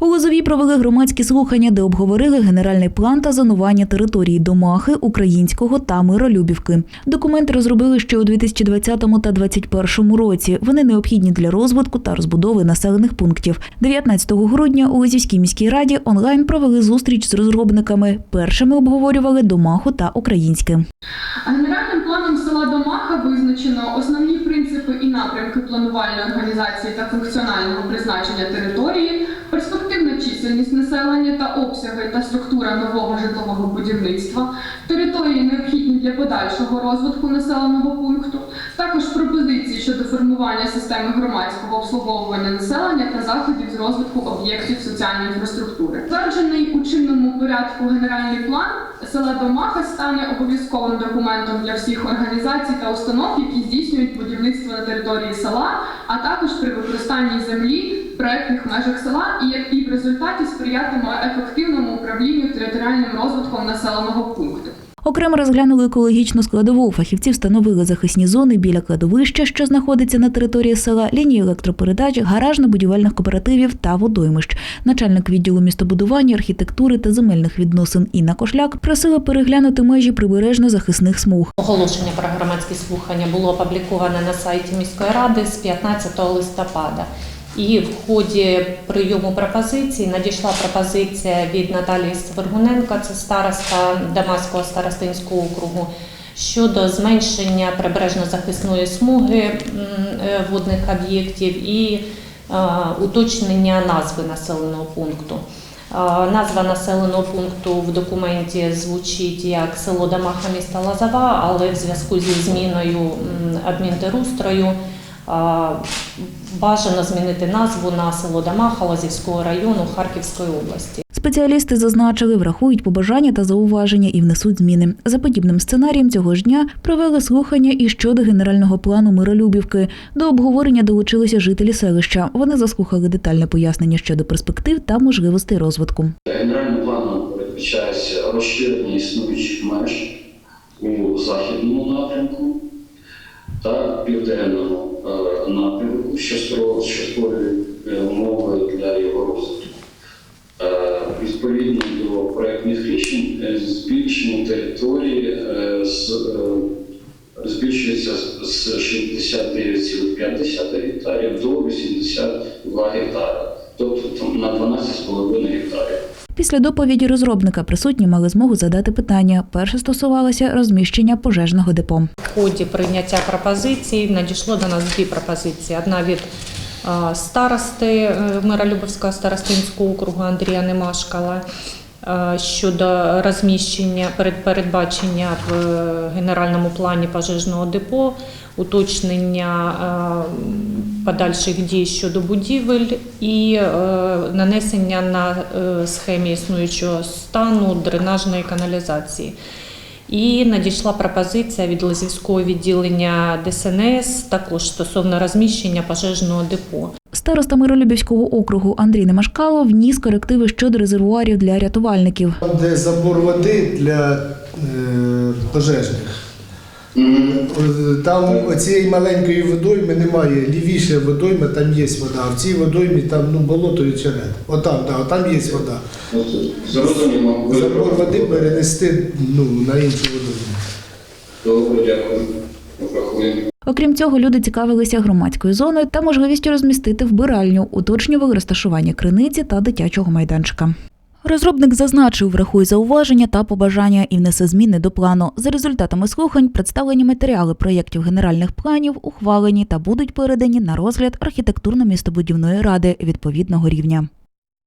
У Лозові провели громадські слухання, де обговорили генеральний план та зонування території Домахи, Українського та Миролюбівки. Документи розробили ще у 2020 та 2021 році. Вони необхідні для розвитку та розбудови населених пунктів. 19 грудня у Лозівській міській раді онлайн провели зустріч з розробниками. Першими обговорювали Домаху та Українське. Генеральним планом села Домаха визначено основні напрямки планувальної організації та функціонального призначення території, перспективна чисельність населення та обсяги та структура нового житлового будівництва, території необхідні для подальшого розвитку населеного пункту, також пропозиції щодо формування системи громадського обслуговування населення та заходів з розвитку об'єктів соціальної інфраструктури. Затверджений у чинному порядку генеральний план села Домаха стане обов'язковим документом для всіх організацій та установ, які здійснюють будівництво на території села, а також при використанні землі в проектних межах села і як і в результаті сприятиме ефективному управлінню територіальним розвитком населеного пункту. Окремо розглянули екологічну складову. Фахівці встановили захисні зони біля кладовища, що знаходиться на території села, лінії електропередач, гаражно-будівельних кооперативів та водоймищ. Начальник відділу містобудування, архітектури та земельних відносин Інна Кошляк просила переглянути межі прибережно-захисних смуг. Оголошення про громадські слухання було опубліковане на сайті міської ради з 15 листопада. І в ході прийому пропозицій надійшла пропозиція від Наталії Свергуненко, це староста Дамаського старостинського округу, щодо зменшення прибережно-захисної смуги е, водних об'єктів і е, уточнення назви населеного пункту. Е, Назва населеного пункту в документі звучить як село Дамаха міста Лазова, але в зв'язку зі зміною адмінтерустрою бажано змінити назву на село Дамаха Лазівського району Харківської області. Спеціалісти зазначили, врахують побажання та зауваження і внесуть зміни. За подібним сценарієм цього ж дня провели слухання і щодо генерального плану Миролюбівки. До обговорення долучилися жителі селища. Вони заслухали детальне пояснення щодо перспектив та можливостей розвитку. Генеральним планом передбачається розширення існуючих меж у західному напрямку та південному напрямку, що створює е, умови для його розвитку. Е, Відповідно до проєктних рішень, е, збільшення території збільшується з- з 69,5 гектарів до 82 гектари, тобто на 12,5 гектарів. Після доповіді розробника присутні мали змогу задати питання. Перше стосувалося розміщення пожежного депо. В ході прийняття пропозицій надійшло до нас дві пропозиції. Одна від е, старости мера Любовського старостинського округу Андрія Немашкала е, щодо розміщення передбачення в е, генеральному плані пожежного депо, уточнення е, подальших дій щодо будівель і е, нанесення на е, схемі існуючого стану дренажної каналізації. І надійшла пропозиція від Лозівського відділення ДСНС також стосовно розміщення пожежного депо. Староста Миролюбівського округу Андрій Немашкало вніс корективи щодо резервуарів для рятувальників. Там, де забор води для е, пожежних. Там оцієї маленької водойми немає. Лівіше водойми, там є вода. А в цій водоймі там ну, болото і черед. Отам, да, там є вода. Забор води перенести ну, на іншу водойму. Добре, дякую. Окрім цього, люди цікавилися громадською зоною та можливістю розмістити вбиральню, уточнювали розташування криниці та дитячого майданчика. Розробник зазначив, врахує зауваження та побажання і внесе зміни до плану. За результатами слухань представлені матеріали проєктів генеральних планів ухвалені та будуть передані на розгляд архітектурно-містобудівної ради відповідного рівня.